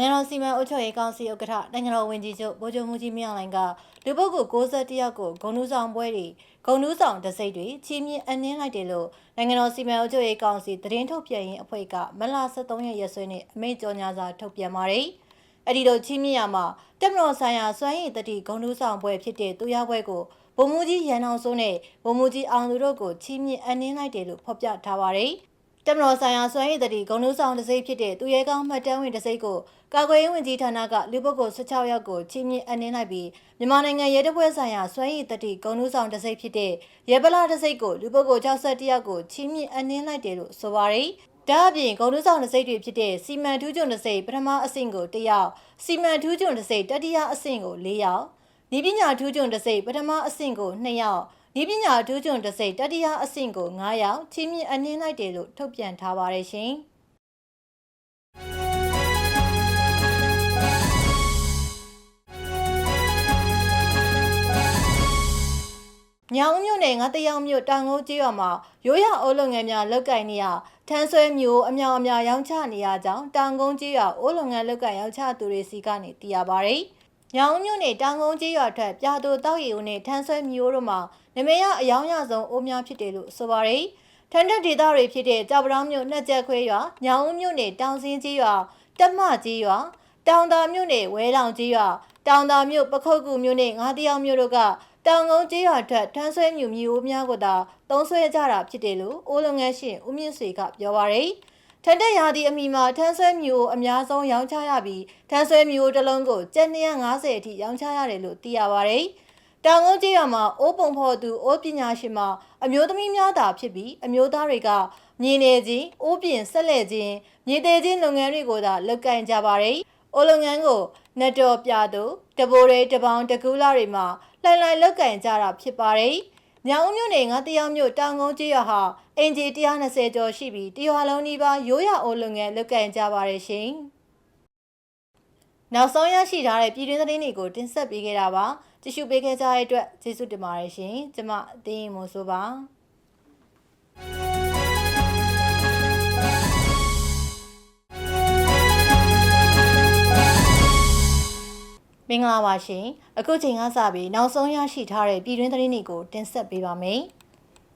နိုင်ငံတော်စီမံအုပ်ချုပ်ရေးကောင်စီဥက္ကဋ္ဌနိုင်ငံတော်ဝန်ကြီးချုပ်ဗိုလ်ချုပ်မှုကြီးမြင့်အောင်လှိုင်ကလူပုဂ္ဂိုလ်61ယောက်ကိုဂုဏ်ထူးဆောင်ပွဲတွေဂုဏ်ထူးဆောင်တစိမ့်တွေချီးမြှင့်အနှင်းလိုက်တယ်လို့နိုင်ငံတော်စီမံအုပ်ချုပ်ရေးကောင်စီသတင်းထုတ်ပြန်ရေးအဖွဲ့ကမလ23ရက်ရက်စွဲနဲ့အမိန့်ကြော်ညာစာထုတ်ပြန်ပါတယ်။အဲ့ဒီလိုချီးမြှင့်ရမှာတက်မတော်ဆိုင်ရာစွမ်းရည်တတိဂုဏ်ထူးဆောင်ပွဲဖြစ်တဲ့သူရပွဲကိုဗိုလ်မှူးကြီးရန်အောင်စိုးနဲ့ဗိုလ်မှူးကြီးအောင်သူတို့ကိုချီးမြှင့်အနှင်းလိုက်တယ်လို့ဖော်ပြထားပါတယ်။ တမတော်ဆိုင်ရာစွမ်းရည်တတိဂုံနှုဆောင်တစိမ့်ဖြစ်တဲ့သူရဲကောင်းမှတ်တမ်းဝင်တစိမ့်ကိုကာကွယ်ရေးဝန်ကြီးဌာနကလူပုဂ္ဂိုလ်16ယောက်ကိုချီးမြှင့်အနှင်းလိုက်ပြီးမြန်မာနိုင်ငံရဲတပ်ဖွဲ့ဆိုင်ရာစွမ်းရည်တတိဂုံနှုဆောင်တစိမ့်ဖြစ်တဲ့ရဲပလာတစိမ့်ကိုလူပုဂ္ဂိုလ်61ယောက်ကိုချီးမြှင့်အနှင်းလိုက်တယ်လို့ဆိုပါရယ်ဒါအပြင်ဂုံနှုဆောင်တစိမ့်တွေဖြစ်တဲ့စီမံထူးကျွန်းတစိမ့်ပထမအဆင့်ကို1ယောက်စီမံထူးကျွန်းတစိမ့်တတိယအဆင့်ကို4ယောက်ဤပညာထူးကျွန်းတစိမ့်ပထမအဆင့်ကို2ယောက် ဤပညာထူးကျွန်းတစိမ့်တတိယအဆင့်ကို9ယောက်ချီးမြှင့်အနှင်းလိုက်တယ်လို့ထုတ်ပြန်ထားပါတယ်ရှင်။ညောင်ဦးမြို့နယ်ငါတရောင်မြို့တောင်ကုန်းကျေးရွာမှာရိုးရအိုးလုပ်ငန်းများလုပ်ကိုင်နေရထန်းဆွဲမျိုးအမြောင်အများရောင်းချနေရကြောင်းတောင်ကုန်းကျေးရွာအိုးလုပ်ငန်းလုပ်ကိုင်ရောင်းချသူတွေစီကနေသိရပါဗျ။ညောင်ဦးမြို့နယ်တောင်ကုန်းကျေးရွာထက်ပြာတူတောက်ရီဦးနဲ့ထန်းဆွဲမျိုးတို့မှာ နမရအယောင်ရဆုံးအိုးများဖြစ်တယ်လို့ဆိုပါရယ်။ထန်းတက်ဒေသတွေဖြစ်တဲ့ကြောက်ပတောင်းမြို့နှက်ချက်ခွဲရွာညောင်ဦးမြို့နယ်တောင်စင်းကျေးရွာတက်မကျေးရွာတောင်သာမြို့နယ်ဝဲလောင်ကျေးရွာတောင်သာမြို့ပခုတ်ကူမြို့နယ်ငါးတယောက်မြို့တို့ကတောင်ကုန်းကျေးရွာထက်ထန်းဆွဲမြူမြီအိုးများကိုသာသုံးဆွဲကြတာဖြစ်တယ်လို့အိုးလုံငန်းရှင်ဦးမြင့်ဆွေကပြောပါရယ်ထက်တက်ရာသီအမီမှာထန်းဆွဲမြူအိုးအများဆုံးရောင်းချရပြီးထန်းဆွဲမြူအိုးတစ်လုံးကိုကျပ်250အထိရောင်းချရတယ်လို့သိရပါရယ် တောင်ကုန်းကျေးရွာမှာအိုးပုံဖော်သူအိုးပညာရှင်မှာအမျိုးသမီးများသာဖြစ်ပြီးအမျိုးသားတွေကမြေနေခြင်းအိုးပြင်ဆက်လက်ခြင်းမြေသေးခြင်းလုပ်ငန်းတွေကိုသာလုပ်ကင်ကြပါရယ်အိုလုပ်ငန်းကိုနတ်တော်ပြသူတဘိုးရဲတပေါင်းတကူလာတွေမှာလှိုင်လှိုင်လောက်ကင်ကြတာဖြစ်ပါတယ်။ညောင်ဦးမြို့နယ်ငါတယောက်မြို့တောင်ကုန်းကျေးရွာဟာအင်ဂျီ120ကျော်ရှိပြီးတရွာလုံးနီးပါးရိုးရအိုလုပ်ငန်းလောက်ကင်ကြပါတယ်ရှင်။နောက်ဆုံးရရှိထားတဲ့ပြည်တွင်းသတင်းတွေကိုတင်ဆက်ပေးခဲ့တာပါ။ ကြည့်ရှုပေးခဲ့ကြတဲ့အတွက်ကျေးဇူးတင်ပါတယ်ရှင်။ကျွန်မအသိရင်မို့ဆိုပါ။။မင်္ဂလာပါရှင်။အခုချိန်ကစပြီးနောက်ဆုံးရရှိထားတဲ့ပြည်တွင်းသတင်းတွေကိုတင်ဆက်ပေးပါမယ်။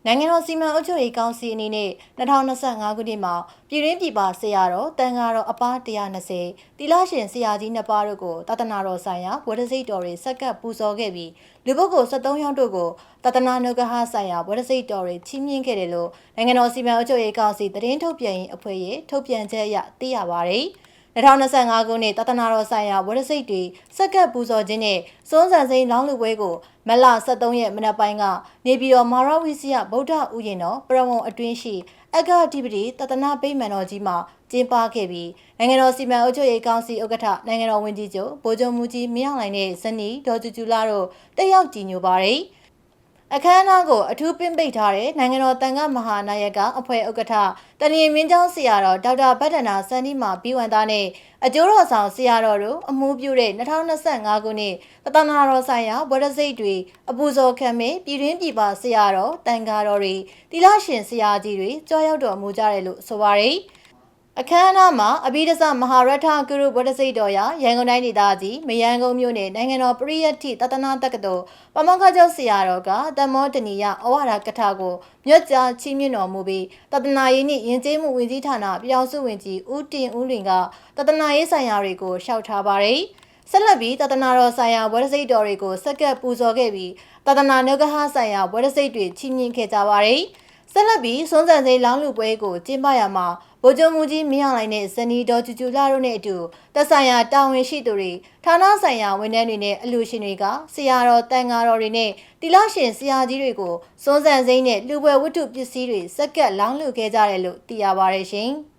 နိုင်ငံတော်စီမံအုပ်ချုပ်ရေးကောင်စီအနေနဲ့2025ခုနှစ်မှာပြည်တွင်းပြည်ပဆရာတော်တန်ဃာတော်အပါ120တိလရှင်ဆရာကြီးနှစ်ပါးတို့ကိုတသနာတော်ဆိုင်ရာဝဒစိတ်တော်တွေဆက်ကပ်ပူဇော်ခဲ့ပြီးလူပုဂ္ဂိုလ်73ယောက်တို့ကိုတသနာနုဂဟဆိုင်ရာဝဒစိတ်တော်တွေချီးမြှင့်ခဲ့တယ်လို့နိုင်ငံတော်စီမံအုပ်ချုပ်ရေးကောင်စီသတင်းထုတ်ပြန်ရေးအဖွဲ့ရဲ့ထုတ်ပြန်ချက်အရသိရပါဗျ။ 2025ခုနှစ်တသနာတော်ဆိုင်ရာဝရစိတ်တွေစက္ကပ်ပူဇော်ခြင်းနဲ့စွန်းစံစိန်လောင်းလူပွဲကိုမလ23ရက်မနက်ပိုင်းကနေပြည်တော်မာရဝီစီယဗုဒ္ဓဥယျာဉ်တော်ပရဝုံအတွင်းရှိအက္ခအဓိပတိတသနာပိမှန်တော်ကြီးမှာကျင်းပခဲ့ပြီးနိုင်ငံတော်စီမံအုပ်ချုပ်ရေးကောင်စီဥက္ကဋ္ဌနိုင်ငံတော်ဝန်ကြီးချုပ်ဗိုလ်ချုပ်မူကြီးမင်းအောင်လှိုင်နဲ့ဇနီးဒေါ်ကျူကျူလာတို့တက်ရောက်ကြည်ညိုပါတယ်။ အခမ်းအနားကိုအထူးပင့်ပိတ်ထားတဲ့နိုင်ငံတော်တန်ခါမဟာနာယကအဖွဲ့ဥက္ကဋ္ဌတနင်မင်းကျောင်းဆရာတော်ဒေါက်တာဗတ္တနာစန္ဒီမာပြီးဝန်သားနဲ့အကျိုးတော်ဆောင်ဆရာတော်တို့အမှုပြုတဲ့2025ခုနှစ်တသနာတော်ဆိုင်ရာဗဒစိတ်တွေအပူဇော်ခံမဲ့ပြည်တွင်းပြည်ပဆရာတော်တန်ခါတော်တွေတိလရှင်ဆရာကြီးတွေကြွားရောက်တော်မူကြတယ်လို့ဆိုပါရယ် အခမ်းအနားမှာအဘိဓဆမဟာရထဂရုဗုဒ္ဓစိတ်တော်ရာရန်ကုန်တိုင်းဒေသကြီးမယန်းကုန်းမြို့နယ်နိုင်ငံတော်ပရိယတ်တိတသနာတက္ကသိုလ်ပမောက္ခကျောင်းဆရာတော်ကတမောတနီယအဝါဒကထာကိုမြတ်ကြားချီးမြှင့်တော်မူပြီးတသနာရေးနှင့်ယဉ်ကျေးမှုဝင်ကြီးဌာနပြောင်စုဝင်ကြီးဦးတင်ဦးလွင်ကတသနာရေးဆိုင်ရာတွေကိုရှောက်ထားပါတယ်ဆက်လက်ပြီးတသနာတော်ဆိုင်ရာဝရစိတ်တော်တွေကိုစက္ကပ်ပူဇော်ခဲ့ပြီးတသနာနုဂဟဆိုင်ရာဝရစိတ်တွေချီးမြှင့်ခဲ့ကြပါတယ် ဆက်လက်ပြီးစွန်းစံစိန်လောင်းလူပွဲကိုကျင်းပရမှာဗိုလ်ချုပ်မူကြီးမင်းအောင်လှိုင်နဲ့ဇနီးတော်ကျူကျူလာတို့နဲ့အတူသက်ဆိုင်ရာတာဝန်ရှိသူတွေဌာနဆိုင်ရာဝန်ထမ်းတွေနဲ့အလူရှင်တွေကဆရာတော်တန်ဃာတော်တွေနဲ့တီလာရှင်ဆရာကြီးတွေကိုစွန်းစံစိမ့်နဲ့လူပွဲဝတ္ထုပစ္စည်းတွေစက်ကပ်လောင်းလူခဲ့ကြတယ်လို့သိရပါတယ်ရှင်။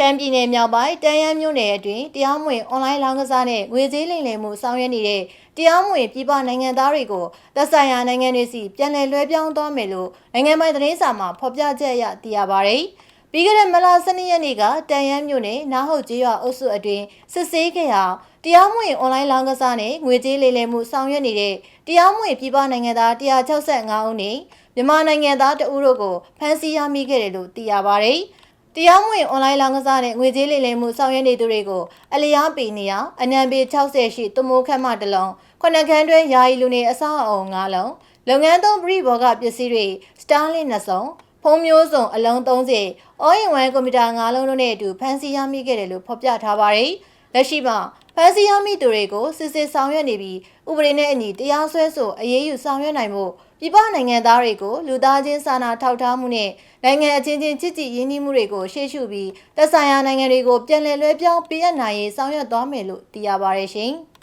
ရှမ်းပြည်နယ်မြောက်ပိုင်းတန်ရန်မြို့နယ်အတွင်းတရားမဝင်အွန်လိုင်းလောင်းကစားနဲ့ငွေကြေးလိမ်လည်မှုဆောင်ရွက်နေတဲ့တရားမဝင်ပြည်ပနိုင်ငံသားတွေကိုသက်ဆိုင်ရာနိုင်ငံတွေစီပြန်လည်လွှဲပြောင်းသွားမယ်လို့နိုင်ငံပိုင်သတင်းစာမှာဖော်ပြချက်အရသိရပါဗျ။ပြီးခဲ့တဲ့မလ12ရက်နေ့ကတန်ရမ်းမြို့နယ်နားဟုတ်ကျေးရွာအုပ်စုအတွင်းစစ်ဆေးခဲ့ရာတရားမဝင်အွန်လိုင်းလောင်းကစားနဲ့ငွေကြေးလိမ်လည်မှုဆောင်ရွက်နေတဲ့တရားမဝင်ပြည်ပနိုင်ငံသား165ဦးနဲ့မြန်မာနိုင်ငံသားတဦးတို့ကိုဖမ်းဆီးရမိခဲ့တယ်လို့သိရပါတယ်။ တရားမဝင်အွန်လိုင်းလောင်းကစားနဲ့ငွေကြေးလိမ်လည်မှုဆောင်ရွက်နေသူတွေကိုအလျားပေနေရအနံပေ60ရှိတမိုးခန့်မှတစ်လုံးခုနှစ်ခန်းတွဲယာယီလူနေအဆောက်အအုံ၅လုံးလုပ်ငန်းသုံးပရိဘောဂပစ္စည်းတွေစတားလင်းနှစ်စုံဖုံးမျိုးစုံအလုံး30 all in one ကွန်ပျူတာ၅လုံးတို့နဲ့အတူဖမ်းဆီးရမိခဲ့တယ်လို့ဖော်ပြထားပါတယ်။လက်ရှိမှာ ဖမ်းဆီးရမိသူတွေကိုစစ်စစ်ဆောင်ရွက်နေပြီးဥပဒေနဲ့အညီတရားစွဲဆိုအရေးယူဆောင်ရွက်နိုင်မှုပြည်ပနိုင်ငံသားတွေကိုလူသားချင်းစာနာထောက်ထားမှုနဲ့နိုင်ငံအချင်းချင်းချစ်ကြည်ရင်းနှီးမှုတွေကိုရှေ့ရှုပြီးသက်ဆိုင်ရာနိုင်ငံတွေကိုပြန်လည်လွှဲပြောင်းပေးအပ်နိုင်ရေးဆောင်ရွက်သွားမယ်လို့သိရပါတယ်ရှင်။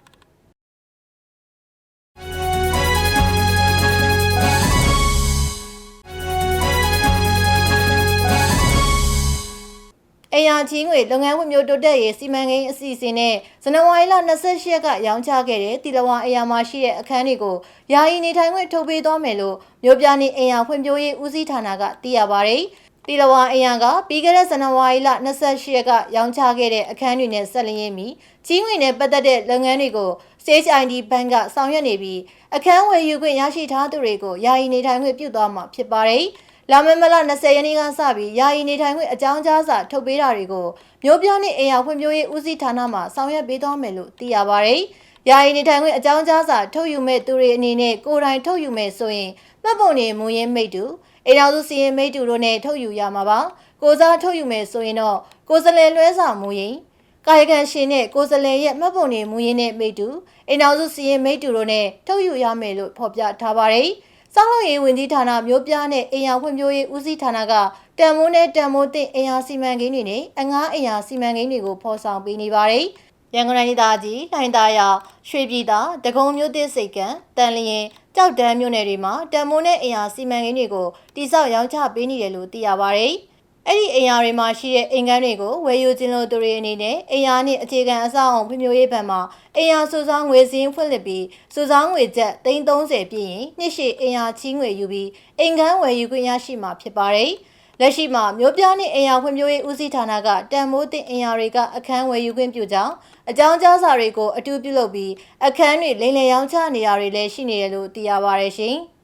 အရာချင်းငွေလုပ်ငန်းဝင်မျိုးတိုးတက်ရေးစီမံကိန်းအစီအစဉ်နဲ့ဇန်နဝါရီလ28ရက်ကရောင်းချခဲ့တဲ့တီလဝါအရာမှာရှိတဲ့အခန်းတွေကိုယာယီနေထိုင်ခွင့်ထုတ်ပေးသွားမယ်လို့မြို့ပြနေအရာဖွံ့ဖြိုးရေးဦးစီးဌာနကသိရပါဗျ။တီလဝါအရာကပြီးခဲ့တဲ့ဇန်နဝါရီလ28ရက်ကရောင်းချခဲ့တဲ့အခန်းတွေနဲ့ဆက်လျင်းပြီးကြီးငွေနဲ့ပတ်သက်တဲ့လုပ်ငန်းတွေကို Stage ID Bank ကဆောင်ရွက်နေပြီးအခန်းဝယ်ယူခွင့်ရရှိထားသူတွေကိုယာယီနေထိုင်ခွင့်ပြုသွားမှာဖြစ်ပါတယ်။ လာမယ့်မလ20ရက်နေ့ကစပြီးယာယီနေထိုင်ခွင့်အကြောင်းကြားစာထုတ်ပေးတာတွေကိုမြို့ပြနှင့်အိမ်ယာဖွံ့ဖြိုးရေးဦးစီးဌာနမှဆောင်ရွက်ပေးသွားမယ်လို့သိရပါဗျ။ယာယီနေထိုင်ခွင့်အကြောင်းကြားစာထုတ်ယူမဲ့သူတွေအနေနဲ့ကိုယ်တိုင်ထုတ်ယူမဲ့ဆိုရင်မှတ်ပုံနေမူရင်းမိတ်တူအိမ်တော်စုစီရင်မိတ်တူတို့နဲ့ထုတ်ယူရမှာပါ။ကိုစားထုတ်ယူမဲ့ဆိုရင်တော့ကိုယ်စလဲလွှဲစာမူရင်းကာယကံရှင်နဲ့ကိုယ်စလဲရဲ့မှတ်ပုံနေမူရင်းနဲ့မိတ်တူအိမ်တော်စုစီရင်မိတ်တူတို့နဲ့ထုတ်ယူရမယ်လို့ဖော်ပြထားပါတယ်။ စောင့်လို့ရေးဝန်ကြီးဌာနမျိုးပြနဲ့အင်အားဖွံ့ဖြိုးရေးဦးစီးဌာနကတန်မိုးနဲ့တန်မိုးတင်အင်အားစီမံကိန်းတွေနဲ့အငားအင်အားစီမံကိန်းတွေကိုဖော်ဆောင်ပေးနေပါတယ်။ရန်ကုန်တိုင်းဒေသကြီးလှိုင်သာယာရွှေပြည်သာတကုံမြို့သစ်စိတ်ကံတန်လျင်ကြောက်တန်းမြို့နယ်တွေမှာတန်မိုးနဲ့အင်အားစီမံကိန်းတွေကိုတိစောက်ရောင်းချပေးနေတယ်လို့သိရပါတယ်။ အဲ့ဒီအိမ်ယာတွေမှာရှိတဲ့အိမ်ကန်းတွေကိုဝယ်ယူခြင်းလို့သူတွေအနေနဲ့အိမ်ယာနှင့်အခြေခံအဆောက်အုံဖွံ့ဖြိုးရေးဘဏ်မှာအိမ်ယာစုဆောင်းငွေစင်းဖွင့်လှစ်ပြီးစုဆောင်းငွေကျပ်330ပြည့်ရင်နှစ်ရှည်အိမ်ယာချီးငွေယူပြီးအိမ်ကန်းဝယ်ယူခွင့်ရရှိမှာဖြစ်ပါတယ်။လက်ရှိမှာမြို့ပြနှင့်အိမ်ယာဖွံ့ဖြိုးရေးဦးစီးဌာနကတန်မိုးတင်အိမ်ယာတွေကအခန်းဝယ်ယူခွင့်ပြုကြောင်းအကြောင်းကြားစာတွေကိုအတူပြုလုပ်ပြီးအခန်းတွေလိမ်လည်ရောင်းချနေရတွေလည်းရှိနေတယ်လို့သိရပါတယ်ရှင်။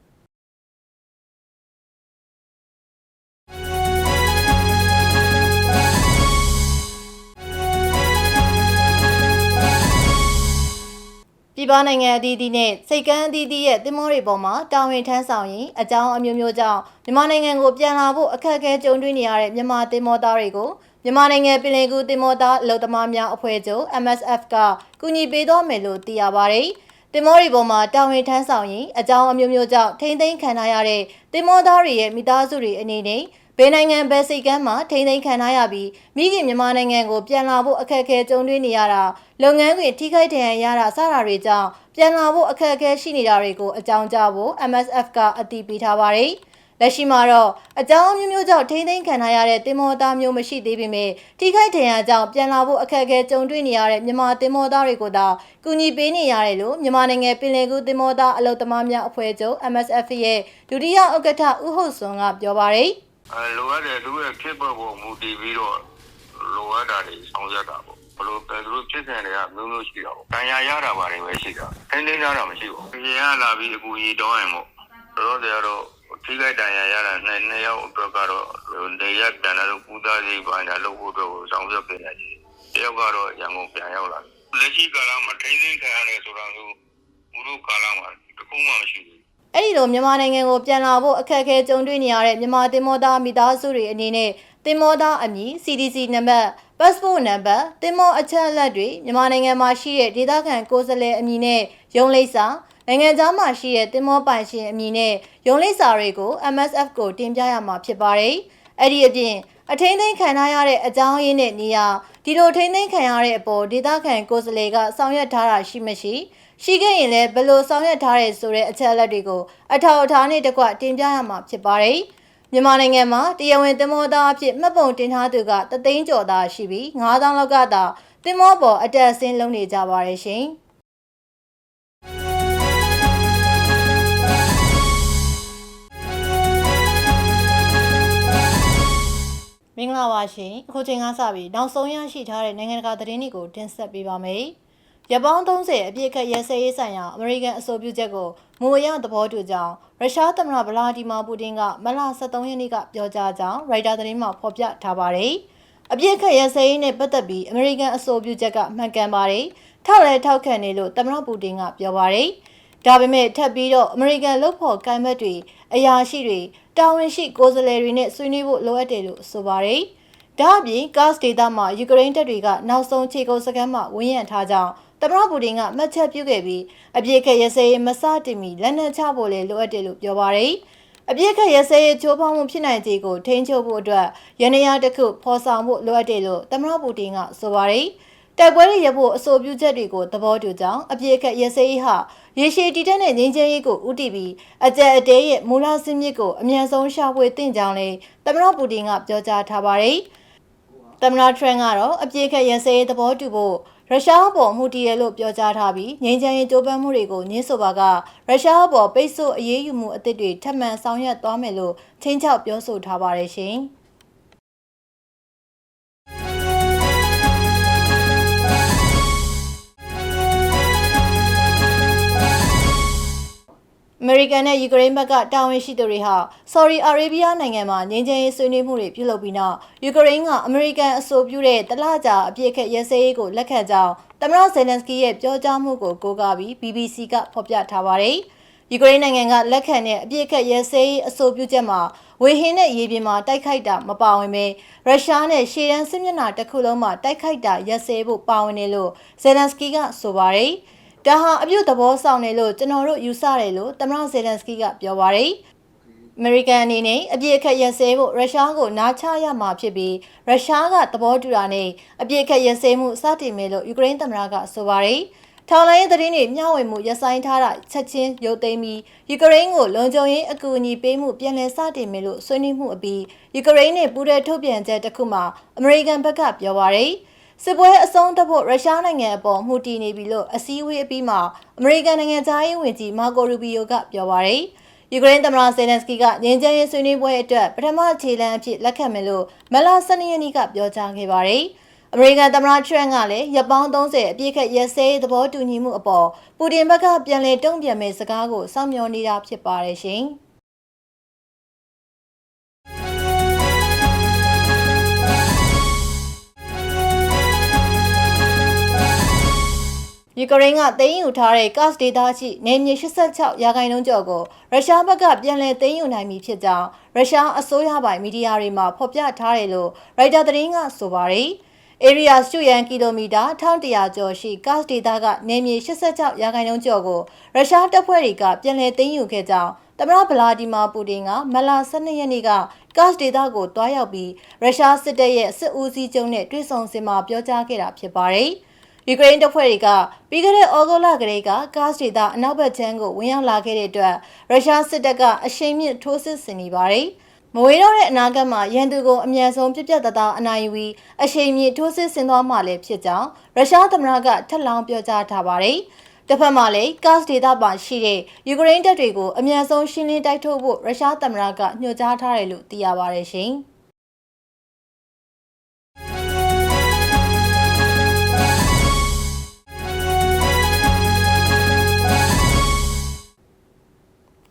ပြည်ပနိုင်ငံအသီးသီးနဲ့စိတ်ကမ်းအသီးသီးရဲ့တင်မောတွေပေါ်မှာတာဝန်ထမ်းဆောင်ရင်အကြောင်းအမျိုးမျိုးကြောင့်မြန်မာနိုင်ငံကိုပြန်လာဖို့အခက်အခဲကြုံတွေ့နေရတဲ့မြန်မာတင်မောသားတွေကိုမြန်မာနိုင်ငံပြည်လည်ကူတင်မောသားအလုပ်သမားများအဖွဲ့ချုပ် MSF ကကူညီပေးသွားမယ်လို့သိရပါတယ်။တင်မောတွေပေါ်မှာတာဝန်ထမ်းဆောင်ရင်အကြောင်းအမျိုးမျိုးကြောင့်ထိမ့်သိမ်းခံထားရတဲ့တင်မောသားတွေရဲ့မိသားစုတွေအနေနဲ့ ဘယ်နိုင်ငံဘယ်စိတ်ကမ်းမှာထိမ့်သိမ်းခံထားရပြီးမိခင်မြန်မာနိုင်ငံကိုပြန်လာဖို့အခက်အခဲကြုံတွေ့နေရတာလုပ်ငန်းခွင်ထိခိုက်ဒဏ်ရာရတာစတာတွေကြောင့်ပြန်လာဖို့အခက်အခဲရှိနေတာတွေကိုအကြောင်းကြားဖို့ MSF ကအတည်ပြုထားပါတယ်။လက်ရှိမှာတော့အကြောင်းမျိုးမျိုးကြောင့်ထိမ့်သိမ်းခံထားရတဲ့တင်မောသားမျိုးမရှိသေးပေမဲ့ထိခိုက်ဒဏ်ရာကြောင့်ပြန်လာဖို့အခက်အခဲကြုံတွေ့နေရတဲ့မြန်မာတင်မောသားတွေကိုသာကူညီပေးနေရတယ်လို့မြန်မာနိုင်ငံပင်လယ်ကူးတင်မောသားအလုပ်သမားများအဖွဲ့ချုပ် MSF ရဲ့ဒုတိယဥက္ကဋ္ဌဦးဟုတ်စွန်ကပြောပါတယ်။ အဲလိုအပ်တယ်သူရဲ့ဖြစ်ပေါ်ပုံမူတည်ပြီးတော့လိုအပ်တာတွေဆောင်ရွက်တာပေါ့ဘလို့ပဲသူတို့ဖြစ်စဉ်တွေကမျိုးမျိုးရှိတာပေါ့။တန်ရာရတာပါတွေပဲရှိတာ။တင်းတင်းကြတာမရှိဘူး။ပြင်ရလာပြီးအကူကြီးတောင်းရင်ပေါ့။တို့တော့ကတော့ထိခိုက်တန်ရာရတာနှစ်နှစ်ယောက်အတွက်ကတော့နေရက်တန်တယ်လို့ပူသားစီပိုင်းတာလုပ်ဖို့အတွက်ကိုဆောင်ရွက်ပေးနေတယ်။တယောက်ကတော့ရန်ကုန်ပြန်ရောက်လာတယ်။လက်ရှိကာလမှာထိန်းသိမ်းခံရတယ်ဆိုတာမျိုးဘုရုကာလမှာတခုမှမရှိဘူး။ အဲ့ဒီလိုမြန်မာနိုင်ငံကိုပြန်လာဖို့အခက်အခဲကြုံတွေ့နေရတဲ့မြန်မာတင်မောသားမိသားစုတွေအနေနဲ့တင်မောသားအမည် CDC နံပါတ် passport နံပါတ်တင်မောအချက်အလက်တွေမြန်မာနိုင်ငံမှာရှိတဲ့ဒေသခံကိုယ်စားလှယ်အမည်နဲ့ရုံးလိပ်စာနိုင်ငံသားမှာရှိတဲ့တင်မောပိုင်ရှင်အမည်နဲ့ရုံးလိပ်စာတွေကို MSF ကိုတင်ပြရမှာဖြစ်ပါတယ်။အဲ့ဒီအပြင်အထင်းသိမ်းခံထားရတဲ့အကြောင်းရင်းနဲ့နေရာဒီလိုထိန်းသိမ်းခံရတဲ့အပေါ်ဒေသခံကိုယ်စားလှယ်ကဆောင်ရွက်ထားတာရှိမရှိ ရှိခဲ့ရင်လည်းဘယ်လိုဆောင်ရွက်ထားရဲဆိုတဲ့အချက်အလက်တွေကိုအထောက်အထားနဲ့တကွတင်ပြရမှာဖြစ်ပါတယ်။မြန်မာနိုင်ငံမှာတရားဝင်သမောသားအဖြစ်မှတ်ပုံတင်ထားသူကတသိန်းကျော်သားရှိပြီး9000လောက်ကသာသမောပေါ်အတက်အဆင်းလုပ်နေကြပါတယ်ရှင်။မမင်္ဂလာပါရှင်အခုချိန်ကစပြီးနောက်ဆုံးရရှိထားတဲ့နိုင်ငံတကာသတင်းတွေကိုတင်ဆက်ပေးပါမယ် ရပောင်း30အပြည့်အခက်ရဲစဲရေးဆိုင်ရာအမေရိကန်အဆိုပြုချက်ကိုမူအရသဘောတူကြောင်းရုရှားသမ္မတဗလာဒီမာပူတင်ကမလ23ရက်နေ့ကပြောကြားကြောင်းရိုက်တာသတင်းမှာဖော်ပြထားပါတယ်အပြည့်အခက်ရဲစဲရေးနဲ့ပတ်သက်ပြီးအမေရိကန်အဆိုပြုချက်ကမှန်ကန်ပါတယ်ထောက်လဲထောက်ခံနေလို့သမ္မတပူတင်ကပြောပါတယ်ဒါပေမဲ့ထပ်ပြီးတော့အမေရိကန်လုပ်ဖို့ကိုင်ဘက်တွေအရာရှိတွေတာဝန်ရှိကိုယ်စားလှယ်တွေနဲ့ဆွေးနွေးဖို့လိုအပ်တယ်လို့ဆိုပါတယ်။ဒါအပြင် gas data မှာယူကရိန်းတပ်တွေကနောက်ဆုံးခြေကုပ်စခန်းမှာဝန်းရံထားကြောင်း သမ္မတပူတင်ကမှတ်ချက်ပြုခဲ့ပြီးအပြည့်ခက်ရစဲရေးမစတင်မီလက်နက်ချဖို့လည်းလိုအပ်တယ်လို့ပြောပါတယ်။အပြည့်ခက်ရစဲရေးချိုးဖောက်မှုဖြစ်နိုင်ခြေကိုထိန်းချုပ်ဖို့အတွက်ရန်ရာတစ်ခုဖော်ဆောင်ဖို့လိုအပ်တယ်လို့သမ္မတပူတင်ကဆိုပါတယ်။တိုက်ပွဲတွေရဖို့အဆိုပြုချက်တွေကိုသဘောတူကြောင်းအပြည့်အခက်ရစဲရေးဟာရေရှည်တည်တဲ့ငြိမ်းချမ်းရေးကိုဥတည်ပြီးအကြက်အတဲရဲ့မူလစင်းမြစ်ကိုအမြန်ဆုံးရှာဖွေသင့်ကြောင်းလည်းသမ္မတပူတင်ကပြောကြားထားပါတယ်။သမ္မတထရန့်ကတော့အပြည့်အခက်ရစဲရေးသဘောတူဖို့ ရုရှားအပေါ်မှုတည်ရလို့ပြောကြားထားပြီးငြိမ်းချမ်းရေးကြိုးပမ်းမှုတွေကိုညှင်းဆိုပါကရုရှားအပေါ်ပိတ်ဆို့အရေးယူမှုအသစ်တွေထပ်မံဆောင်ရွက်သွားမယ်လို့ချင်းချောက်ပြောဆိုထားပါတယ်ရှင်။ မေရိကန်နဲ့ယူကရိန်းဘက်ကတာဝန်ရှိသူတွေဟာဆော်ဒီအာရေဗျနိုင်ငံမှာငြိမ်းချမ်းရေးဆွေးနွေးမှုတွေပြုလုပ်ပြီးနောက်ယူကရိန်းကအမေရိကန်အဆိုပြုတဲ့တလကြာအပြစ်ခက်ရဲစဲရေးကိုလက်ခံကြောင်းသမ္မတဇယ်လန်စကီရဲ့ပြောကြားမှုကိုကိုးကားပြီး BBC ကဖော်ပြထားပါတယ်။ယူကရိန်းနိုင်ငံကလက်ခံတဲ့အပြစ်ခက်ရဲစဲရေးအဆိုပြုချက်မှာဝေဟင်းနဲ့ရေပြင်မှာတိုက်ခိုက်တာမပါဝင်ပဲရုရှားနဲ့ရှေ့တန်းစစ်မျက်နှာတစ်ခုလုံးမှာတိုက်ခိုက်တာရဲစဲဖို့ပါဝင်တယ်လို့ဇယ်လန်စကီကဆိုပါတယ်။ ဒါဟာအပြုတ်သဘောဆောင်တယ်လို့ကျွန်တော်တို့ယူဆတယ်လို့သမ္မတဇယ်လန်စကီကပြောပါရယ်အမေရိကန်အနေနဲ့အပြစ်အခက်ရစဲဖို့ရုရှားကိုနားချရမှာဖြစ်ပြီးရုရှားကသဘောတူတာနဲ့အပြစ်အခက်ရစဲမှုစတင်မယ်လို့ယူကရိန်းသမ္မတကဆိုပါရယ်ထောင်လိုင်းသတင်းတွေမျှဝေမှုရဆိုင်ထားတာချက်ချင်းရုပ်သိမ်းပြီးယူကရိန်းကိုလုံခြုံရေးအကူအညီပေးမှုပြန်လည်စတင်မယ်လို့ဆွေးနွေးမှုအပြီးယူကရိန်းနဲ့ပူးတွဲထုတ်ပြန်ချက်တစ်ခုမှာအမေရိကန်ဘက်ကပြောပါရယ် စစ်ပွဲအဆုံးသတ်ဖို့ရုရှားနိုင်ငံအပေါ်မှုတည်နေပြီလို့အစည်းအဝေးအပြီးမှာအမေရိကန်နိုင်ငံသားရေးဝန်ကြီးမာကိုရူဘီယိုကပြောပါရယ်ယူကရိန်းသမ္မတဇယ်လန်စကီကငြိမ်းချမ်းရေးဆွေးနွေးပွဲအတွက်ပထမခြေလှမ်းအဖြစ်လက်ခံမယ်လို့မလ12ရက်နေ့ကပြောကြားခဲ့ပါရယ်အမေရိကန်သမ္မတထရန့်ကလည်းရပ်ပေါင်း30အပြည့်ခက်ရက်စဲသဘောတူညီမှုအပေါ်ပူတင်ဘက်ကပြန်လည်တုံ့ပြန်မဲ့စကားကိုစောင့်မျှော်နေတာဖြစ်ပါတယ်ရှင်။ ယူကရိန်းကသိမ်းယူထားတဲ့ gas data ရှိနေမြေ86ရာခိုင်နှုန်းကျော်ကိုရုရှားဘက်ကပြန်လည်သိမ်းယူနိုင်ပြီဖြစ်ကြောင်းရုရှားအစိုးရပိုင်မီဒီယာတွေမှာဖော်ပြထားတယ်လို့ရိုက်တာသတင်းကဆိုပါတယ်။ area စုရန်ကီလိုမီတာ1100ကျော်ရှိ gas data ကနေမြေ86ရာခိုင်နှုန်းကျော်ကိုရုရှားတပ်ဖွဲ့တွေကပြန်လည်သိမ်းယူခဲ့ကြောင်းသမ္မတဗလာဒီမာပူတင်ကမလ12ရက်နေ့က gas data ကိုတွားရောက်ပြီးရုရှားစစ်တပ်ရဲ့စစ်ဦးစီးချုပ်နဲ့တွေ့ဆုံစင်မှာပြောကြားခဲ့တာဖြစ်ပါတယ်။ ယူကရိန်းတပ်ဖွဲ့တွေကပြီးခဲ့တဲ့ဩဂုတ်လကလေးကကားစဒေသအနောက်ဘက်ခြမ်းကိုဝင်ရောက်လာခဲ့တဲ့အတွက်ရုရှားစစ်တပ်ကအရှိန်မြင့်ထိုးစစ်ဆင်နေပါတယ်။မဝေးတော့တဲ့အနာဂတ်မှာရန်သူကိုအမြန်ဆုံးပြပြတသားအနိုင်ယူပြီးအရှိန်မြင့်ထိုးစစ်ဆင်သွားမှာလည်းဖြစ်ကြောင်းရုရှားသမ္မတကထပ်လောင်းပြောကြားထားပါတယ်။တစ်ဖက်မှာလည်းကာ့စ်ဒေသမှာရှိတဲ့ယူကရိန်းတပ်တွေကိုအမြန်ဆုံးရှင်းလင်းတိုက်ထုတ်ဖို့ရုရှားသမ္မတကညွှန်ကြားထားတယ်လို့သိရပါတယ်ရှင်။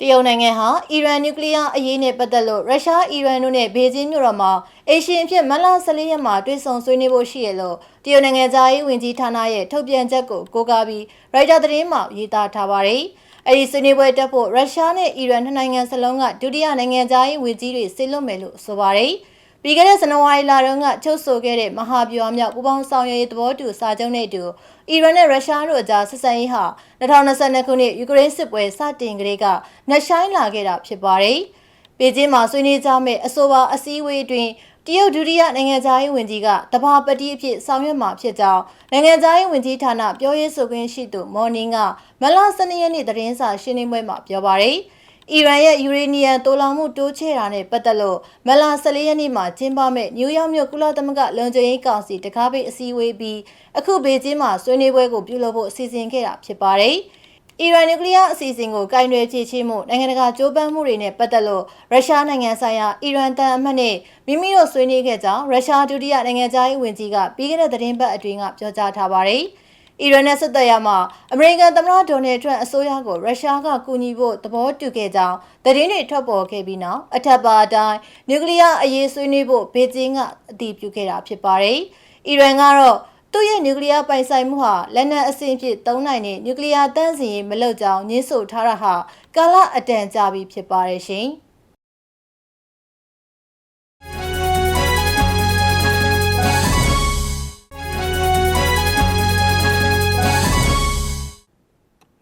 တရုတ်နိုင်ငံဟာအီရန်နျူကလ িয়ার အရေးနဲ့ပတ်သက်လို့ရုရှားအီရန်တို့နဲ့ဘေဂျင်းမြို့တော်မှာအေရှင်အဖြစ်မလ14ရက်မှာတွေ့ဆုံဆွေးနွေးဖို့ရှိရလို့တရုတ်နိုင်ငံသားရေးဝန်ကြီးဌာနရဲ့ထုတ်ပြန်ချက်ကိုကိုးကားပြီးရိုက်တာသတင်းမှာရေးသားထားပါတယ်။အဲဒီဆွေးနွေးပွဲတက်ဖို့ရုရှားနဲ့အီရန်နှစ်နိုင်ငံစလုံးကဒုတိယနိုင်ငံသားရေးဝန်ကြီးတွေဆေလွတ်မယ်လို့ဆိုပါတယ်။ ပြီးခဲ့တဲ့ဇန်နဝါရီလတုန်းကချုပ်ဆိုခဲ့တဲ့မဟာဗျူဟာမြောက်ပူးပေါင်းဆောင်ရွက်ရေးသဘောတူစာချုပ်နဲ့အတူအီရန်နဲ့ရုရှားတို့အကြားဆက်ဆံရေးဟာ2022ခုနှစ်ယူကရိန်းစစ်ပွဲစတင်ကလေးကနှက်ဆိုင်လာခဲ့တာဖြစ်ပါတယ်။ပေကျင်းမှာဆွေးနွေးကြမယ့်အဆိုပါအစည်းအဝေးတွင်တရုတ်ဒုတိယနိုင်ငံသားရေးဝန်ကြီးကတဘာပတိအဖြစ်ဆောင်ရွက်မှာဖြစ်ကြောင်းနိုင်ငံသားရေးဝန်ကြီးဌာနပြောရေးဆိုခွင့်ရှိသူမော်နင်းကမလ12ရက်နေ့သတင်းစာရှင်းလင်းပွဲမှာပြောပါရယ်။ အီရန်ရဲ့ယူရေနီယံတိုးလောင်မှုတိုးချဲ့တာနဲ့ပတ်သက်လို့မလာ14ရက်နေ့မှာကျင်းပမဲ့နယူးယောက်မြို့ကုလသမဂ္ဂလုံခြုံရေးကောင်စီတကားပိတ်အစည်းအဝေးပြီးအခုဘေကျင်းမှာဆွေးနွေးပွဲကိုပြုလုပ်ဖို့အစီအစဉ်ခဲ့တာဖြစ်ပါတယ်။အီရန်နျူကလ িয়ার အစီအစဉ်ကိုကင်တွယ်ဖြည့်ချင်းမှုနိုင်ငံတကာကြိုးပမ်းမှုတွေနဲ့ပတ်သက်လို့ရုရှားနိုင်ငံဆိုင်ရာအီရန်တန်အမတ်နဲ့မိမိတို့ဆွေးနွေးခဲ့ကြောင်းရုရှားဒုတိယနိုင်ငံသားရေးဝန်ကြီးကပြီးခဲ့တဲ့သတင်းပတ်အတွင်းကပြောကြားထားပါတယ်။ အီရန်နဲ့ဆက်သွယ်ရမှာအမေရိကန်သမ္မတဒေါ်နယ်ထရန့်အစိုးရကိုရုရှားကကူညီဖို့သဘောတူခဲ့ကြောင်းသတင်းတွေထွက်ပေါ်ခဲ့ပြီးနောက်အထက်ပါအတိုင်းနျူကလ িয়ার အရေးဆွေးနွေးဖို့ဘေကျင်းကအတည်ပြုခဲ့တာဖြစ်ပါတယ်။အီရန်ကတော့သူ့ရဲ့နျူကလ িয়ার ပိုင်ဆိုင်မှုဟာလက်နက်အဆင့်ဖြစ်သုံးနိုင်တဲ့နျူကလ িয়ার တန့်စင်ရေးမလုပ်ကြောင်းညှင်းဆိုထားတာဟာကာလအတန်ကြာပြီဖြစ်ပါတယ်ရှင်။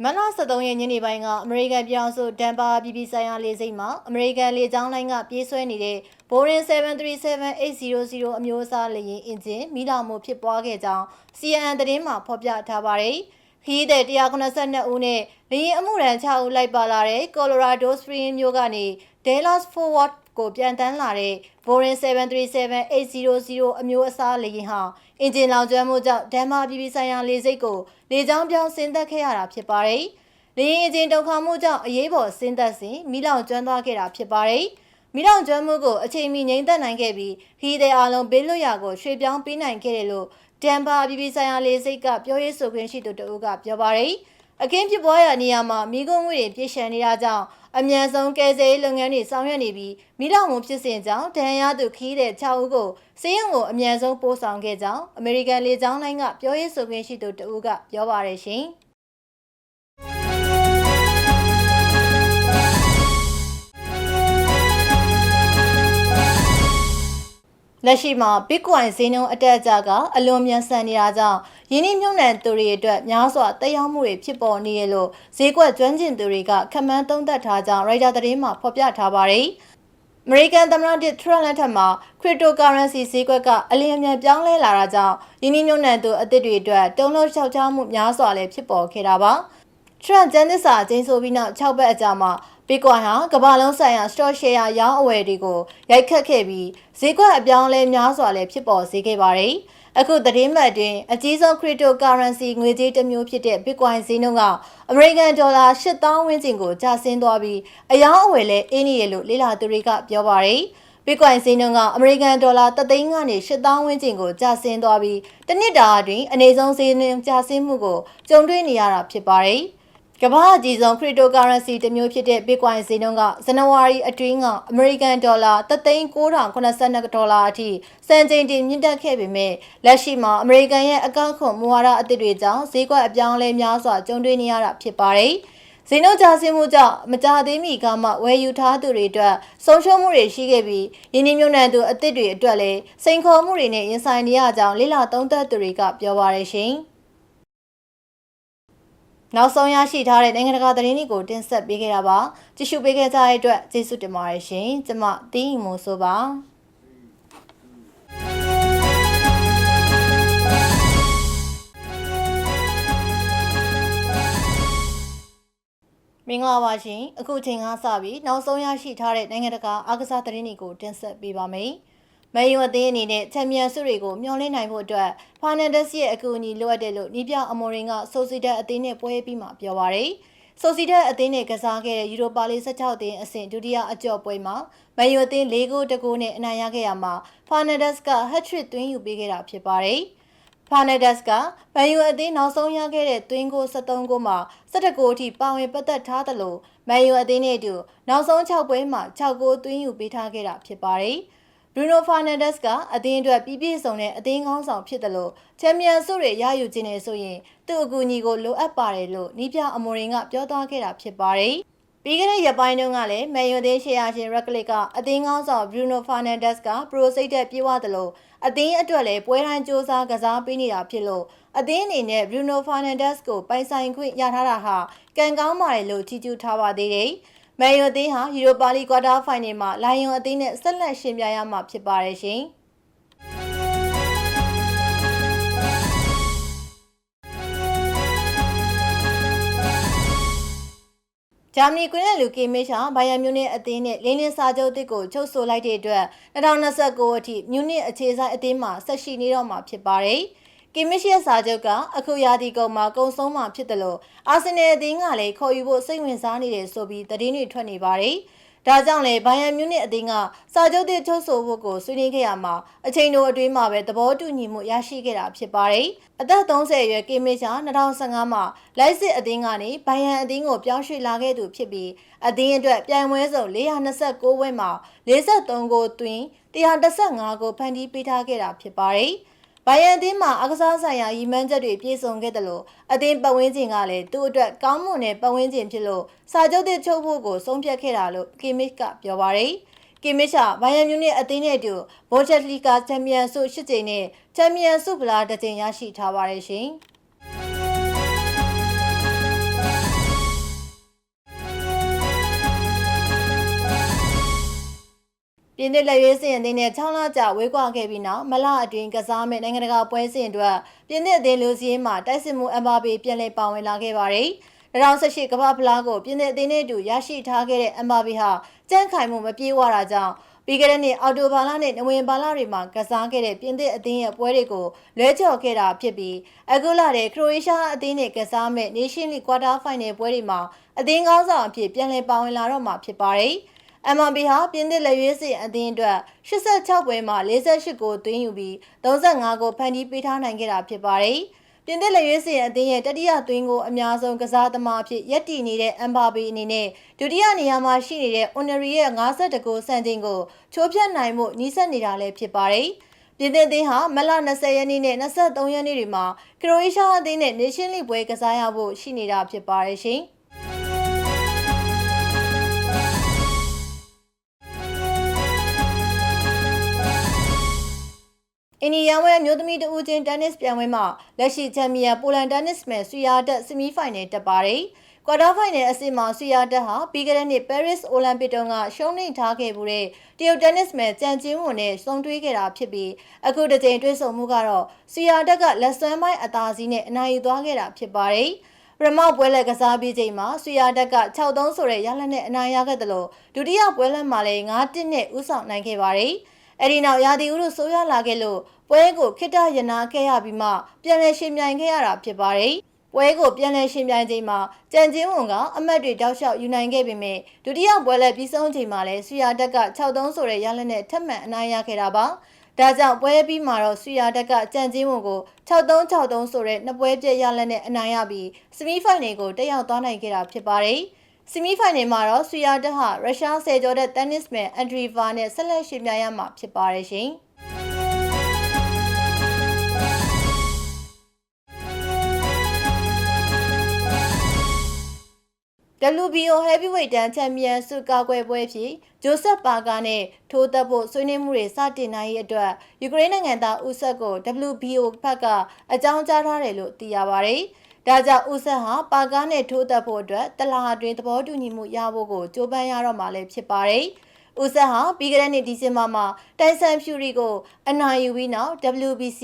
မနက်73ရက်ညနေပိုင်းကအမေရိကန်ပြည်အောင်စုဒန်ပါပြည်ပြည်ဆိုင်ရာလေဆိပ်မှာအမေရိကန်လေကြောင်းလိုင်းကပြေးဆွဲနေတဲ့ Boeing 737-800အမျိုးအစားလေယာဉ်အင်ဂျင်မိလောင်မှုဖြစ်ပွားခဲ့ကြောင်း CNN သတင်းမှာဖော်ပြထားပါတယ်။ခရီးသည်182ဦးနဲ့လေယာဉ်အမှုရန်6ဦးလိုက်ပါလာတဲ့ Colorado Springs မြို့ကနေ Dallas Fort Worth ကိုပြန်တန်းလာတဲ့ Boeing 737-800အမျိုးအစားလေယာဉ်ဟာအင်ဂျင်လောင်ကျွမ်းမှုကြောင့်ဒန်မာပြည်ပြည်ဆိုင်ရာလေဆိပ်ကိုလေကြောင်းပြောင်းဆင်းသက်ခဲ့ရတာဖြစ်ပါတယ်။လေယာဉ်အင်ဂျင်တုန်ခါမှုကြောင့်အရေးပေါ်ဆင်းသက်စဉ်မိလောင်ကျွမ်းသွားခဲ့တာဖြစ်ပါတယ်။မိလောင်ကျွမ်းမှုကိုအချိန်မီငြိမ်သက်နိုင်ခဲ့ပြီးခီးတဲ့အားလုံးဘေးလွတ်ရာကိုရွှေ့ပြောင်းပေးနိုင်ခဲ့တယ်လို့ဒန်ဘာပြည်ပြည်ဆိုင်ရာလေဆိပ်ကပြောရေးဆိုခွင့်ရှိသူတဦးကပြောပါတယ်။ အခင်းဖြစ်ပွားရာနေရာမှာမိကုံးငွေတွေပြည့်ရှံနေတာကြောင့်အမြန်ဆုံးကယ်ဆယ်ရေးလုပ်ငန်းတွေဆောင်ရွက်နေပြီးမိလောင်မှုဖြစ်စဉ်ကြောင့်ဒဏ်ရာသူခီးတဲ့6ဦးကိုစေယုံကိုအမြန်ဆုံးပို့ဆောင်ခဲ့ကြောင်းအမေရိကန်လေကြောင်းလိုင်းကပြောရေးဆိုခွင့်ရှိသူတဦးကပြောပါတယ်ရှင်။လက်ရှိမှာ Bitcoin ဈေးနှုန်းအတက်အကျကအလွန်မြန်ဆန်နေတာကြောင့် ယင်းနှိမ့်မြုံနှံသူတွေအတွက်များစွာတက်ရောက်မှုတွေဖြစ်ပေါ်နေရလို့ဈေးကွက်ကျွမ်းကျင်သူတွေကခန့်မှန်းသုံးသပ်ထားကြောင်း Reuters သတင်းမှာဖော်ပြထားပါတယ်။ American သမ္မတတစ်ထရန့်လက်ထက်မှာ cryptocurrency ဈေးကွက်ကအလင်းအမြန်ပြောင်းလဲလာတာကြောင့်ယင်းနှိမ့်မြုံနှံသူအသစ်တွေအတွက်တုံ့လောက်လျှောက်ချမှုများစွာလည်းဖြစ်ပေါ်ခဲ့တာပါ။ Trump ကျန်းသစ္စာကျင်းဆိုပြီးနောက်6ပတ်အကြာမှာ Bitcoin ဟာကမ္ဘာလုံးဆိုင်ရာ stock share ရောင်းအဝယ်တွေကိုရိုက်ခတ်ခဲ့ပြီးဈေးကွက်အပြောင်းအလဲများစွာလည်းဖြစ်ပေါ်စေခဲ့ပါတယ်။ အခုသတင်းမှတ်တွင်အကြီးဆုံး cryptocurrency ငွေကြေးတစ်မျိုးဖြစ်တဲ့ Bitcoin ဈေးနှုန်းကအမေရိကန်ဒေါ်လာ8000ဝန်းကျင်ကိုကျဆင်းသွားပြီးအယောင်းအဝယ်လည်းအင်းနေရလို့လေ့လာသူတွေကပြောပါတယ်။ Bitcoin ဈေးနှုန်းကအမေရိကန်ဒေါ်လာ3သိန်းကနေ8000ဝန်းကျင်ကိုကျဆင်းသွားပြီးတစ်နှစ်တာအတွင်းအနေဆုံးဈေးနှုန်းကျဆင်းမှုကိုကြုံတွေ့နေရတာဖြစ်ပါတယ်။ ကမ္ဘာအကြီးဆုံး cryptocurrency တစ်မျိုးဖြစ်တဲ့ Bitcoin ဈေးနှုန်းကဇန်နဝါရီအတွင်းကအမေရိကန်ဒေါ်လာ3,982ဒေါ်လာအထိစံချိန်တင်မြင့်တက်ခဲ့ပေမဲ့လက်ရှိမှာအမေရိကန်ရဲ့အကောင့်ခွန်မူဝါဒအသစ်တွေကြောင့်ဈေးကွက်အပြောင်းအလဲများစွာကြုံတွေ့နေရတာဖြစ်ပါတယ်။ဈေးနှုန်းကျဆင်းမှုကြောင့်မကြသေးမီကမှဝယ်ယူထားသူတွေအတွက်ဆုံးရှုံးမှုတွေရှိခဲ့ပြီးယင်းနှမြုံနှံသူအသစ်တွေအတွက်လည်းစိန်ခေါ်မှုတွေနဲ့ရင်ဆိုင်နေရကြောင်းလိလာသုံးသပ်သူတွေကပြောပါရရှင်။ နောက်ဆုံးရရှိထားတဲ့နိုင်ငံတကာသတင်းတွေကိုတင်ဆက်ပေးခဲ့တာပါကြည့်ရှုပေးခဲ့ကြတဲ့အတွက်ကျေးဇူးတင်ပါတယ်ရှင်ကျွန်မတီးမိုးဆိုပါမင်္ဂလာပါရှင်အခုချိန်ကစပြီးနောက်ဆုံးရရှိထားတဲ့နိုင်ငံတကာအားကစားသတင်းတွေကိုတင်ဆက်ပေးပါမယ်။ မဲယုံအသင်းအနေနဲ့ချန်ပီယံဆုတွေကိုမျှော်လင့်နိုင်ဖို့အတွက်ဖာနန်ဒက်စ်ရဲ့အကူအညီလိုအပ်တယ်လို့နီးပြအမော်ရင်ကဆိုစီဒက်အသင်းနဲ့ပွဲပြီးမှပြောပါရယ်။ဆိုစီဒက်အသင်းနဲ့ကစားခဲ့တဲ့ယူရိုပါလီ16အသင်းအဆင့်ဒုတိယအကြော့ပွဲမှာမဲယုံအသင်း၄ဂိုးတကူနဲ့အနိုင်ရခဲ့ရမှာဖာနန်ဒက်စ်ကဟက်ထရစ်သွင်းယူပေးခဲ့တာဖြစ်ပါတယ်။ဖာနက်ဒက်စ်ကဘန်ယူအသင်းနောက်ဆုံးရခဲ့တဲ့သွင်းကို73ကိုမှ17ကိုအထိပါဝင်ပတ်သက်ထားသလိုမန်ယူအသင်းနဲ့အတူနောက်ဆုံး6ပွဲမှာ6ကိုသွင်းယူပေးထားခဲ့တာဖြစ်ပါတယ်။ ဘရူနိုဖာနန်ဒက်စ်ကအသင်းအတွက်ပြည့်ပြည့်စုံတဲ့အသင်းကောင်းဆောင်ဖြစ်တယ်လို့ချန်ပီယံဆုတွေရယူခြင်းနဲ့ဆိုရင်သူ့အကူအညီကိုလိုအပ်ပါတယ်လို့နီးပြအမိုရင်ကပြောသွားခဲ့တာဖြစ်ပါတယ်။ပြီးခဲ့တဲ့ရက်ပိုင်းတုန်းကလည်းမန်ယူသင်းရှေ့ရရှင်ရက်ဂလစ်ကအသင်းကောင်းဆောင်ဘရူနိုဖာနန်ဒက်စ်ကပရိုစိတ်တက်ပြေးသွားတယ်လို့အသင်းအတွက်လည်းပွဲတိုင်းစ조사ကစားပေးနေတာဖြစ်လို့အသင်းအနေနဲ့ဘရူနိုဖာနန်ဒက်စ်ကိုပိုင်ဆိုင်ခွင့်ရထားတာဟာကံကောင်းပါတယ်လို့ချီးကျူးထားပါသေးတယ်။ မန်ယူအသင်းဟာယူရိုပါလီကွာတာဖိုင်နယ်မှာလိုင်ယွန်အသင်းနဲ့ဆက်လက်ရှင်ပြိုင်ရမှာဖြစ်ပါတယ်ရှင်။ဂျာမနီကွင်းနဲ့လူကီမစ်ဟာဘိုင်ယန်မြူနစ်အသင်းနဲ့လင်းလင်းစာချုပ်တစ်ကိုချုပ်ဆိုလိုက်တဲ့အတွက်2029အထိမြူနစ်အခြေဆိုင်အသင်းမှာဆက်ရှိနေတော့မှာဖြစ်ပါတယ် ကီမစ်ရဲ့စာချုပ်ကအခုရာသီကုန်မှာကုံဆုံးမှာဖြစ်တယ်လို့အာဆင်နယ်အသင်းကလည်းခေါ်ယူဖို့စိတ်ဝင်စားနေတယ်ဆိုပြီးသတင်းတွေထွက်နေပါတယ်။ဒါကြောင့်လေဘိုင်ယန်မြူနစ်အသင်းကစာချုပ်သစ်ချုပ်ဆိုဖို့ကိုဆွေးနွေးခဲ့ရမှာအချိန်တိုအတွင်းမှာပဲသဘောတူညီမှုရရှိခဲ့တာဖြစ်ပါတယ်။အသက်30အရွယ်ကီမစ်ချာ2015မှာလိုက်စစ်အသင်းကနေဘိုင်ယန်အသင်းကိုပြောင်းရွှေ့လာခဲ့သူဖြစ်ပြီးအသင်းအတွက်ပြိုင်ပွဲစုံ429ဝက်မှာ43ဂိုးသွင်း115ဂိုးဖန်တီးပေးထားခဲ့တာဖြစ်ပါတယ်။ ဘိုင်ယန်အသင်းမှာအကစားဆိုင်ရာရည်မှန်းချက်တွေပြည့်စုံခဲ့တယ်လို့အသင်းပတ်ဝန်းကျင်ကလည်းသူ့အတွက်ကောင်းမွန်တဲ့ပတ်ဝန်းကျင်ဖြစ်လို့စာချုပ်သစ်ချုပ်ဖို့ကိုဆုံးဖြတ်ခဲ့တာလို့ကီမစ်ကပြောပါတယ်။ကီမစ်ချဘိုင်ယန်မြူနစ်အသင်းနဲ့အတူဗိုလ်ချက်လီကာချန်ပီယံဆု၈ကြိမ်နဲ့ချန်ပီယံဆုဖလားတစ်ကြိမ်ရရှိထားပါတယ်ရှင်။ ပြင်သစ်လက်ရွေးစင်အသင်းနဲ့6လကြာဝေးကွာခဲ့ပြီးနောက်မလအတွင်းကစားမဲ့နိုင်ငံတကာပွဲစဉ်အတွက်ပြင်သစ်အသင်းလူစည်းမှာတိုက်စစ်မှုအမ်ဘာပေပြန်လည်ပါဝင်လာခဲ့ပါတယ်။2018ကမ္ဘာဖလားကိုပြင်သစ်အသင်းနဲ့အတူရရှိထားခဲ့တဲ့အမ်ဘာပေဟာကြန့်ခိုင်မှုမပြေဝတာကြောင့်ပြီးခဲ့တဲ့နှစ်အော်တိုဘာလနဲ့နဝင်ဘာလတွေမှာကစားခဲ့တဲ့ပြင်သစ်အသင်းရဲ့ပွဲတွေကိုလွဲချော်ခဲ့တာဖြစ်ပြီးအခုလာတဲ့ခရိုအေးရှားအသင်းနဲ့ကစားမဲ့ Nation League Quarter Final ပွဲတွေမှာအသင်းကောင်းဆောင်အဖြစ်ပြန်လည်ပါဝင်လာတော့မှာဖြစ်ပါတယ်။ MRB ဟာပြင်သစ်လက်ရွေးစင်အသင်းအတွက်86ပွဲမှာ48ဂိုးသွင်းယူပြီး35ဂိုးဖန်တီးပေးထားနိုင်ခဲ့တာဖြစ်ပါတယ်။ပြင်သစ်လက်ရွေးစင်အသင်းရဲ့တတိယသွင်းကိုအများဆုံးကစားသမားအဖြစ်ရပ်တည်နေတဲ့ MRB အနေနဲ့ဒုတိယနေရာမှာရှိနေတဲ့ Honorary ရဲ့52ဂိုးစံချိန်ကိုချိုးဖျက်နိုင်မှုနှီးစပ်နေတာလည်းဖြစ်ပါတယ်။ပြင်သစ်အသင်းဟာမလ20ရက်နေ့နဲ့23ရက်နေ့တွေမှာခရိုအေးရှားအသင်းနဲ့ Nation League ပွဲကစားရဖို့ရှိနေတာဖြစ်ပါတယ်ရှင်။ အိန္ဒိယဝဲအမျိုးသမီးတဦးချင်းတင်းနစ်ပြိုင်ပွဲမှာလက်ရှိချန်ပီယံပိုလန်တင်းနစ်မယ်ဆွီယာတက်ဆီမီဖိုင်နယ်တက်ပါတယ်။ကွာတာဖိုင်နယ်အဆင့်မှာဆွီယာတက်ဟာပြီးခဲ့တဲ့နှစ်ပဲရစ်အိုလံပစ်တုန်းကရှုံးနိမ့်ထားခဲ့မှုတဲ့တရုတ်တင်းနစ်မယ်ကြံကျင်းဝင်နဲ့စုံတွဲခဲ့တာဖြစ်ပြီးအခုတစ်ကြိမ်တွဲဆုံမှုကတော့ဆွီယာတက်ကလက်စွမ်းပိုင်းအသာစီးနဲ့အနိုင်ယူသွားခဲ့တာဖြစ်ပါတယ်။ပရမောက်ပွဲလက်ကစားပြီးချိန်မှာဆွေရတက်က6-3ဆိုတဲ့ရလနဲ့အနိုင်ရခဲ့တယ်လို့ဒုတိယပွဲလက်မှာလည်း9-1နဲ့ဥဆောင်နိုင်ခဲ့ပါတယ်။ အဲဒီနောက်ရာသီဥတုဆိုးရွားလာခဲ့လို့ပွဲကိုခိတ္တရနာခဲ့ရပြီးမှပြန်လည်ရှင်ပြိုင်ခဲ့ရတာဖြစ်ပါတယ်။ပွဲကိုပြန်လည်ရှင်ပြိုင်ချိန်မှာကြံကျင်းဝန်ကအမတ်တွေတောက်လျှောက်ယူနိုင်ခဲ့ပေမဲ့ဒုတိယပွဲလက်ပြီးဆုံးချိန်မှာလည်းဆွေရတက်က6-3ဆိုတဲ့ရလနဲ့ထပ်မံအနိုင်ရခဲ့တာပါ။ဒါကြောင့်ပွဲပြီးမှာတော့ဆွီယာတက်ကကြံကျင်းဝန်ကို6363ဆိုတဲ့နှစ်ပွဲပြည့်ရလက်နဲ့အနိုင်ရပြီးစမီဖိုင်နယ်ကိုတက်ရောက်သွားနိုင်ခဲ့တာဖြစ်ပါတယ်။ စမီဖိုင်နယ်မှာတော့ဆွီယာတက်ဟာရုရှားဆယ်ကျော်တဲ့တန်နစ်မယ်အန်ဒရီဗာနဲ့ဆက်လက်ရှင်ပြိုင်ရမှာဖြစ်ပါတယ်ရှင်။ WBO Heavyweight တန်းချန်ပီယံဆုကာကွယ်ပွဲဖြစ်ဂျိုဆက်ပါကာနဲ့ထိုးသက်ဖို့ဆွေးနွေးမှုတွေစတင်နိုင်ရေးအတွက်ယူကရိန်းနိုင်ငံသားဦးဆက်ကို WBO ဘက်က အကြောင်းကြားထားတယ်လို့သိရပါတယ်။ ဒါကြောင့်ဦးဆက်ဟာပါကာနဲ့ထိုးသက်ဖို့အတွက်တလာအတွင်းသဘောတူညီမှုရဖို့ကိုကြိုးပမ်းရတော့မှလည်းဖြစ်ပါတယ်။ဦးဆက်ဟာပြီးခဲ့တဲ့နှစ်ဒီဇင်ဘာမှာတိုင်ဆန်ဖြူရီကိုအနိုင်ယူပြီးနောက် WBC,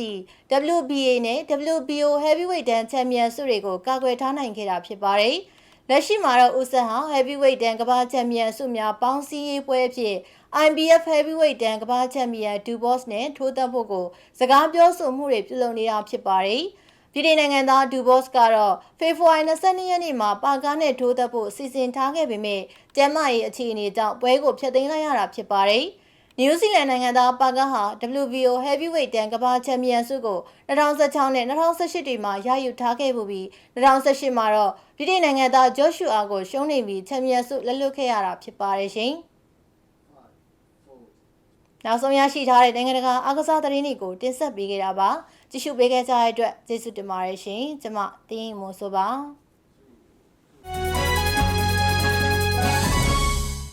WBA နဲ့ WBO Heavyweight တန်းချန်ပီယံဆုတွေကိုကာကွယ်ထားနိုင်ခဲ့တာဖြစ်ပါတယ်။လက်ရှိမှာတော့ဦးဆက်ဟာ heavyweight တန်းကမ္ဘာချန်ပီယံဆုများပေါင်းစည်းရေးပွဲအဖြစ် IBF heavyweight တန်းကမ္ဘာချန်ပီယံဒူဘော့စ်နဲ့ထိုးသက်ဖို့ကိုစကားပြောဆိုမှုတွေပြုလုပ်နေတာဖြစ်ပါတယ်။ ပြည်ထောင်နိုင်ငံသားဒူဘော့စ်ကတော့ဖေဖော်ဝါရီ22ရက်နေ့မှာပါကားနဲ့ထိုးသက်ဖို့စီစဉ်ထားခဲ့ပေမဲ့ကျန်းမာရေးအခြေအနေကြောင့်ပွဲကိုဖျက်သိမ်းလိုက်ရတာဖြစ်ပါတယ်။နယူးဇီလန်နိုင်ငံသားပါကဟာ WBO Heavyweight တန်းကမ္ဘာချန်ပီယံဆုကို2016နဲ့2018တွေမှာရယူထားခဲ့ပြီး2018မှာတော့ပြည်ထောင်နိုင်ငံသားဂျော့ရှူအာကိုရှုံးနေပြီးချန်ပီယံဆုလက်လွတ်ခဲ့ရတာဖြစ်ပါတယ်ရှင်။နောက်ဆုံးရရှိထားတဲ့နိုင်ငံတကာအားကစားသတင်းတွေကိုတင်ဆက်ပေးခဲ့တာပါ။ ကြည့်ရှုပေးခဲ့ကြတဲ့အတွက်ကျေးဇူးတင်ပါတယ်ရှင်။ကျွန်မတင်းမိုးဆိုပါ။